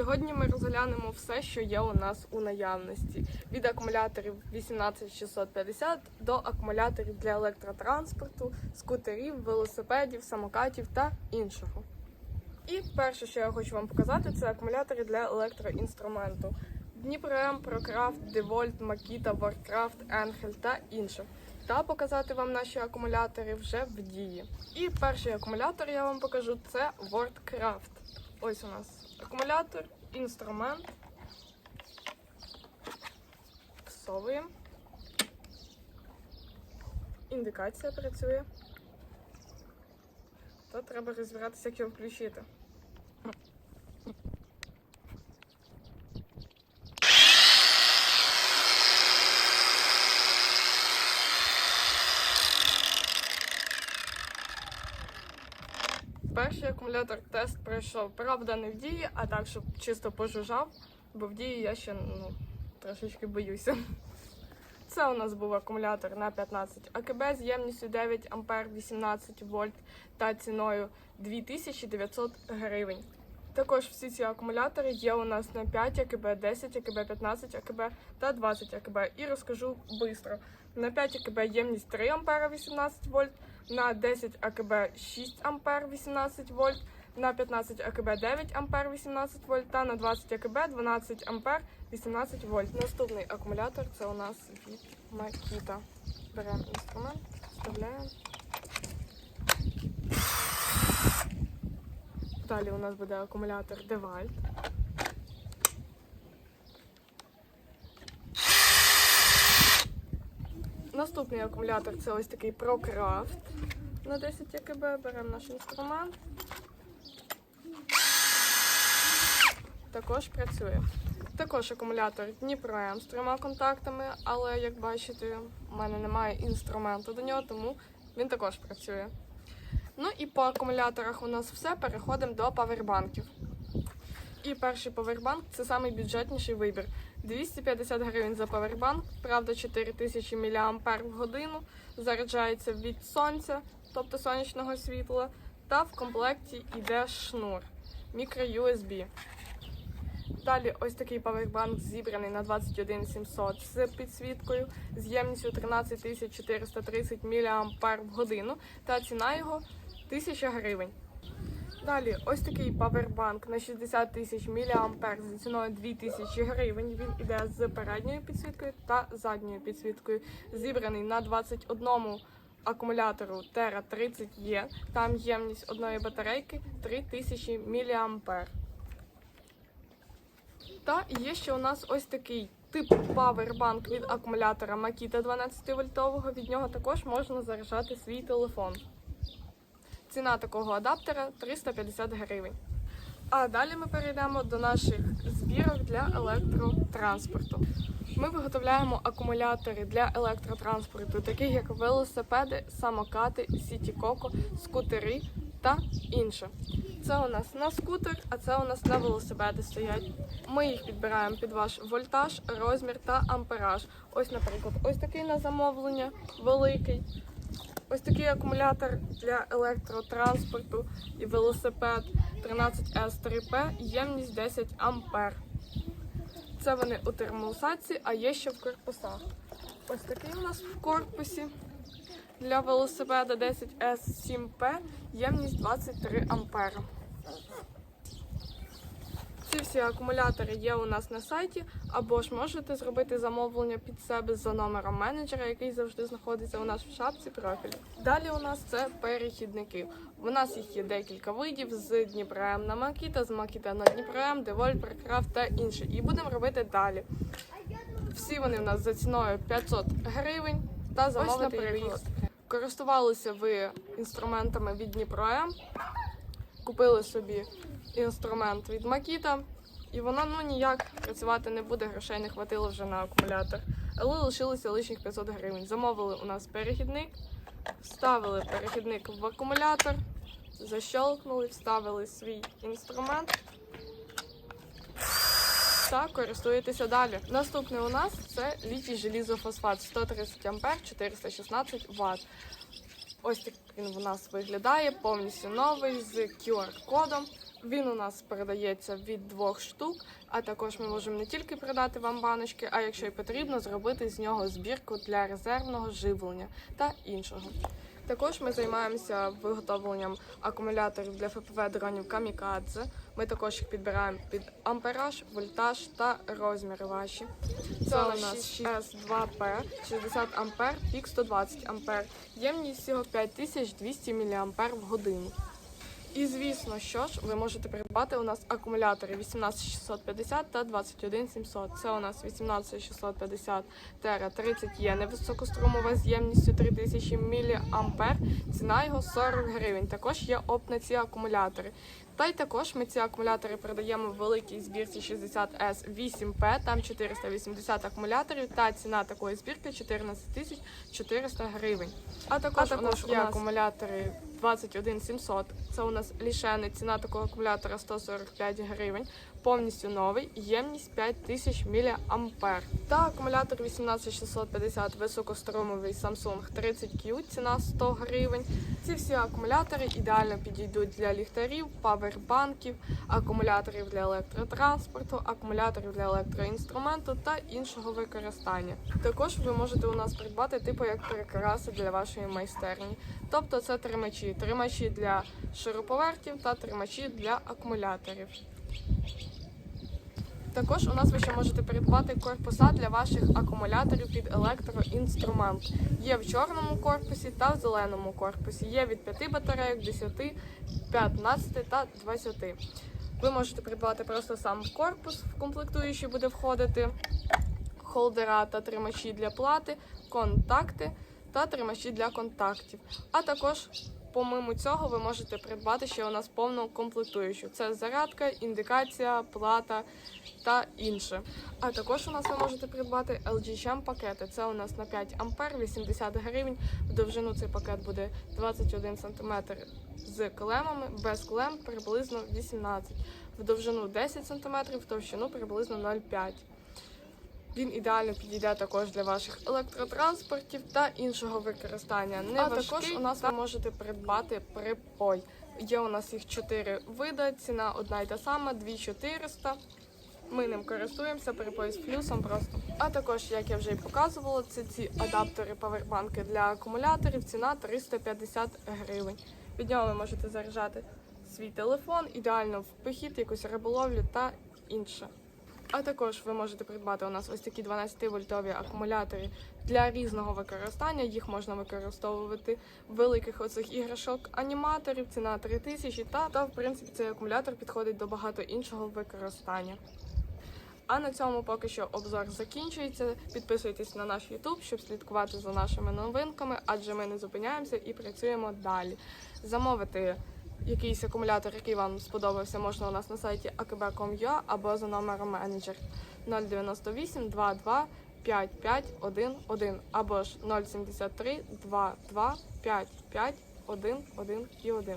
Сьогодні ми розглянемо все, що є у нас у наявності: від акумуляторів 18650 до акумуляторів для електротранспорту, скутерів, велосипедів, самокатів та іншого. І перше, що я хочу вам показати, це акумулятори для електроінструменту. Дніпром, Прокрафт, Девольт, Макіта, Воркрафт, Енхель та інше. Та показати вам наші акумулятори вже в дії. І перший акумулятор я вам покажу це WordCraft. Ось у нас акумулятор, інструмент. Всовуємо. Індикація працює. То треба розбиратися, як його включити. Перший акумулятор тест пройшов, правда, не в дії, а так, щоб чисто пожужжав, бо в дії я ще ну, трошечки боюся. Це у нас був акумулятор на 15 АКБ з ємністю 9 А 18 вольт та ціною 2900 гривень. Також всі ці акумулятори є у нас на 5 АКБ, 10 АКБ, 15 АКБ та 20 АКБ. І розкажу швидко. На 5 АКБ ємність 3 А 18 вольт, на 10 АКБ 6 А 18 вольт, на 15 АКБ 9 А 18 вольт та на 20 АКБ 12 А 18 вольт. Наступний акумулятор це у нас від Makita. Беремо інструмент, вставляємо. Далі у нас буде акумулятор Devalt. Наступний акумулятор це ось такий ProCraft на 10 АКБ. Беремо наш інструмент. Також працює. Також акумулятор Дніпро М з трьома контактами, але як бачите, в мене немає інструменту до нього, тому він також працює. Ну і по акумуляторах у нас все. Переходимо до павербанків. І перший павербанк це самий бюджетніший вибір. 250 гривень за павербанк, правда, 4000 мАh в годину, заряджається від сонця, тобто сонячного світла, та в комплекті йде шнур. мікро-USB. Далі ось такий павербанк зібраний на 21700 з підсвіткою з ємністю 13430 мАh в годину. Та ціна його 1000 гривень. Далі ось такий павербанк на 60 тисяч мАh за ціною 2000 гривень. Він іде з передньою підсвіткою та задньою підсвіткою. Зібраний на 21 акумулятору Terra 30 e Там ємність одної батарейки 3000 мАh. Та є ще у нас ось такий тип павербанк від акумулятора Makita 12 вольтового. Від нього також можна заряджати свій телефон. Ціна такого адаптера 350 гривень. А далі ми перейдемо до наших збірок для електротранспорту. Ми виготовляємо акумулятори для електротранспорту, таких як велосипеди, самокати, сіті-коко, скутери та інше. Це у нас на скутер, а це у нас на велосипеди стоять. Ми їх підбираємо під ваш вольтаж, розмір та ампераж. Ось, наприклад, ось такий на замовлення, великий. Ось такий акумулятор для електротранспорту і велосипед 13S3P, ємність 10 ампер. Це вони у термоусадці, а є ще в корпусах. Ось такий у нас в корпусі для велосипеда 10S7P, ємність 23 ампера. Ці всі акумулятори є у нас на сайті, або ж можете зробити замовлення під себе за номером менеджера, який завжди знаходиться у нас в шапці профілю. Далі у нас це перехідники. У нас їх є декілька видів з Дніпром на Макіта, з Макіта на Дніпром, Девольт, Прокрафт та інші. І будемо робити далі. Всі вони у нас за ціною 500 гривень та замовити їх. Користувалися ви інструментами від Дніпром, купили собі інструмент від Макіта, і воно ну ніяк працювати не буде, грошей не хватило вже на акумулятор. Але лишилося лишніх 500 гривень. Замовили у нас перехідник, вставили перехідник в акумулятор, защелкнули, вставили свій інструмент та користуєтеся далі. Наступний у нас це літій желізофосфат 130 А 416 Вт. Ось так він у нас виглядає, повністю новий з QR-кодом. Він у нас передається від двох штук, а також ми можемо не тільки продати вам баночки, а якщо й потрібно, зробити з нього збірку для резервного живлення та іншого. Також ми займаємося виготовленням акумуляторів для ФПВ дронів Камікадзе. Ми також їх підбираємо під ампераж, вольтаж та розміри ваші. Це у нас S2P 60 ампер, пік 120 ампер. Ємність всього 5200 мА в годину. І звісно, що ж, ви можете придбати у нас акумулятори 18650 та 21700. Це у нас 18650 тера 30 є невисокострумова з ємністю 3000 мА. Ціна його 40 гривень. Також є оп на ці акумулятори. Та й також ми ці акумулятори продаємо в великій збірці 60S 8P, там 480 акумуляторів, та ціна такої збірки 14 400 гривень. А також, у нас є акумулятори 21700. Це у нас лішени. Ціна такого акумулятора 145 гривень. Повністю новий, ємність 5000 мА. Та акумулятор 18650 високострумовий Samsung 30Q, ціна 100 гривень. Ці всі акумулятори ідеально підійдуть для ліхтарів, павербанків, акумуляторів для електротранспорту, акумуляторів для електроінструменту та іншого використання. Також ви можете у нас придбати типу як прикраси для вашої майстерні. Тобто це тримачі, тримачі для шуруповертів та тримачі для акумуляторів. Також у нас ви ще можете придбати корпуса для ваших акумуляторів під електроінструмент. Є в чорному корпусі та в зеленому корпусі. Є від 5 батарейок, 10, 15 та 20. Ви можете придбати просто сам корпус, в комплектуючий буде входити холдера та тримачі для плати, контакти та тримачі для контактів. А також Помимо цього, ви можете придбати ще у нас повну комплектуючу. Це зарядка, індикація, плата та інше. А також у нас ви можете придбати LG Charm пакети. Це у нас на 5 ампер, 80 гривень. В довжину цей пакет буде 21 см з клемами, без клем приблизно 18 в довжину 10 см, в товщину приблизно 0,5 він ідеально підійде також для ваших електротранспортів та іншого використання. Не А важкий, також у нас ви можете придбати припой. Є у нас їх чотири види. Ціна одна й та сама, 2400. Ми ним користуємося, припой з плюсом просто. А також, як я вже й показувала, це ці адаптери павербанки для акумуляторів. Ціна 350 гривень. Від нього ви можете заряджати свій телефон, ідеально в похід, якусь риболовлю та інше. А також ви можете придбати у нас ось такі 12-вольтові акумулятори для різного використання. Їх можна використовувати в великих оцих іграшок аніматорів, ціна 3000 та, та в принципі цей акумулятор підходить до багато іншого використання. А на цьому поки що обзор закінчується. Підписуйтесь на наш YouTube, щоб слідкувати за нашими новинками, адже ми не зупиняємося і працюємо далі. Замовити якийсь акумулятор, який вам сподобався, можна у нас на сайті akb.com.ua або за номером менеджер 098 22 5511 або ж 073 22 55 11 і 1.